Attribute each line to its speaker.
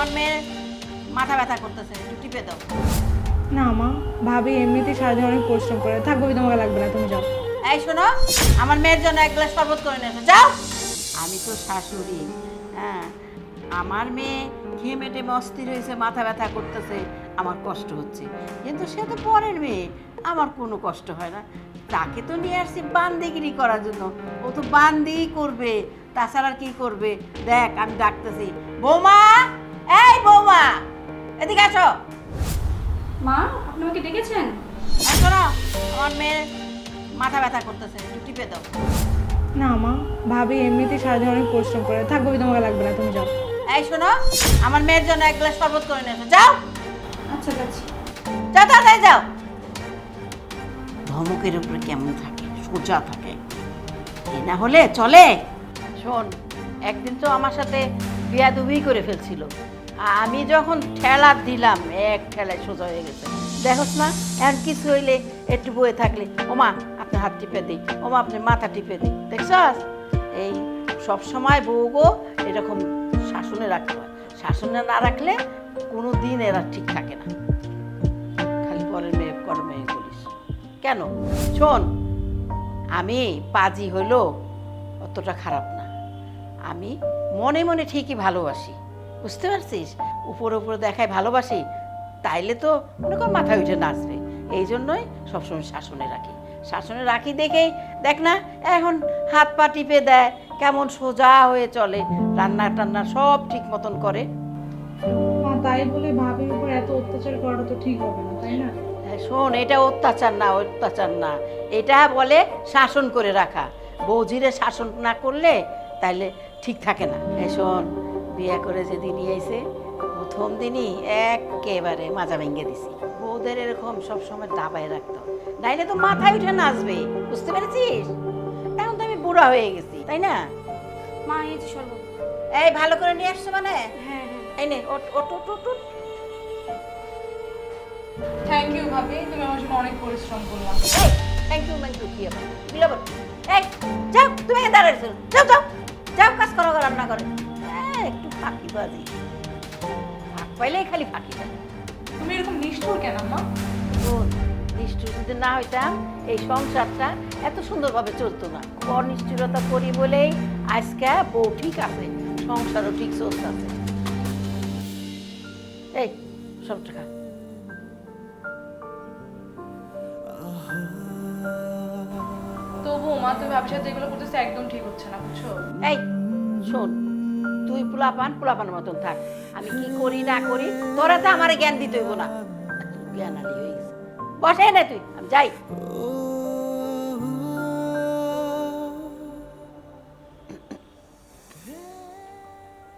Speaker 1: আমার মেয়ে মাথা ব্যথা করতেছে একটু টিপে দাও।
Speaker 2: না মা ভাবি এমনিতেই সারাদিন অনেক পরিশ্রম করে। থাকব তোমাকে লাগবে না তুমি যাও।
Speaker 1: এই শোনো আমার মেয়ের জন্য এক গ্লাস শরবত করে নিয়ে যাও। আমি তো শাশুড়ি হ্যাঁ। আমার মেয়ে ঘেমে টেমে অস্থির হয়েছে মাথা ব্যথা করতেছে আমার কষ্ট হচ্ছে। কিন্তু সে তো পরের মেয়ে আমার কোনো কষ্ট হয় না। তাকে তো নিয়ে আসছি বান্দিগিরি করার জন্য। ও তো বান্দিই করবে তাছাড়া আর কি করবে? দেখ আমি ডাকতেছি বৌমা! বৌমা এদিকে আসো।
Speaker 3: মা আপনি আমাকে ডেকেছেন?
Speaker 1: শোনো আমার মেয়ে মাথা ব্যথা করতেছে একটু টিপে দাও।
Speaker 2: না মা ভাবি এমনিতেই সারাদিন অনেক পরিশ্রম করে। থাকব তোমাকে লাগবে না তুমি যাও।
Speaker 1: এই শোনো আমার মেয়ের জন্য এক গ্লাস শরবত করে নিয়ে এসো। যাও।
Speaker 3: আচ্ছা যাচ্ছি।
Speaker 1: যাও তাড়াতাড়ি যাও। ধমকের উপরে কেমন থাকে? সোজা থাকে। এ না হলে চলে। শোন একদিন তো আমার সাথে বিয়াদুবি করে ফেলছিল। আমি যখন ঠেলা দিলাম, এক ঠেলায় সোজা হয়ে গেছে। দেখোস না, এখন কিছু হইলে একটু বয়ে থাকলে, ওমা আপনি হাত টিপে দিই, ওমা আপনি মাথা টিপে দিই। দেখছস? এই সব সময় বউ গো এরকম শাসনে রাখতে হয়। শাসনে না রাখলে কোনো দিন এরা ঠিক থাকে না। খালি পরের মেয়ে পরের মেয়ে বলিস। কেন? শোন, আমি পাজি হইল অতটা খারাপ না। আমি মনে মনে ঠিকই ভালোবাসি। বুঝতে পারছিস? উপরে উপরে দেখায় ভালোবাসি তাইলে তো মনে কর মাথায় উঠে নাচবে। এই জন্যই সবসময় শাসনে রাখি। শাসনে রাখি দেখেই দেখ না এখন হাত পা টিপে দেয় কেমন সোজা হয়ে চলে রান্না টান্না সব ঠিক মতন করে।
Speaker 2: তাই বলে ভাবির উপর এত অত্যাচার করাটা তো ঠিক হবে না তাই না?
Speaker 1: হ্যাঁ, শোন এটা অত্যাচার না অত্যাচার না। এটা বলে শাসন করে রাখা। বৌজিরে শাসন না করলে তাইলে ঠিক থাকে না। শোন বিয়ে করে যেদিন এসে প্রথম দিনই একেবারে মাজা ভেঙে দিছি। বউদের এরকম সবসময় দাবায় রাখতো। নাইলে তো মাথায় উঠে নাচবে বুঝতে পেরেছিস? এখন তো আমি বুড়া হয়ে গেছি তাই না?
Speaker 3: মা এই যে শরবত
Speaker 1: এই ভালো করে নিয়ে আসছো মানে?
Speaker 3: হ্যাঁ হ্যাঁ।
Speaker 1: এই নে ওট ওট ওট ওট।
Speaker 2: থ্যাংক ইউ ভাবি তুমি আমার জন্য অনেক পরিশ্রম করলাম
Speaker 1: এই থ্যাংক ইউ থ্যাংক ইউ কি আবার কি এই যাও তুমি দাঁড়াইছো যাও যাও যাও কাজ করো রান্না করে। একটু ফাঁকি বাজি। ফাঁক পাইলেই খালি ফাঁকি দেয়
Speaker 2: তুমি এরকম নিষ্ঠুর কেন মা
Speaker 1: নিষ্ঠুর যদি না হইতাম এই সংসারটা এত সুন্দরভাবে চলতো না। অনিষ্ঠুরতা করি বলেই আজকে বউ ঠিক আছে সংসারও ঠিক চলতেছে। এই সব টাকা।
Speaker 2: তবুও মা তুমি সাথে যেগুলো করতেছে একদম ঠিক হচ্ছে না বুঝছ?
Speaker 1: এই শোন। তুই পোলাপান, পোলাপানের মতন থাক। আমি কি করি, না করি, তোরা তো আমার জ্ঞান দিতে হইব না। জ্ঞান হয়ে গেছে। বসে না তুই, আমি যাই।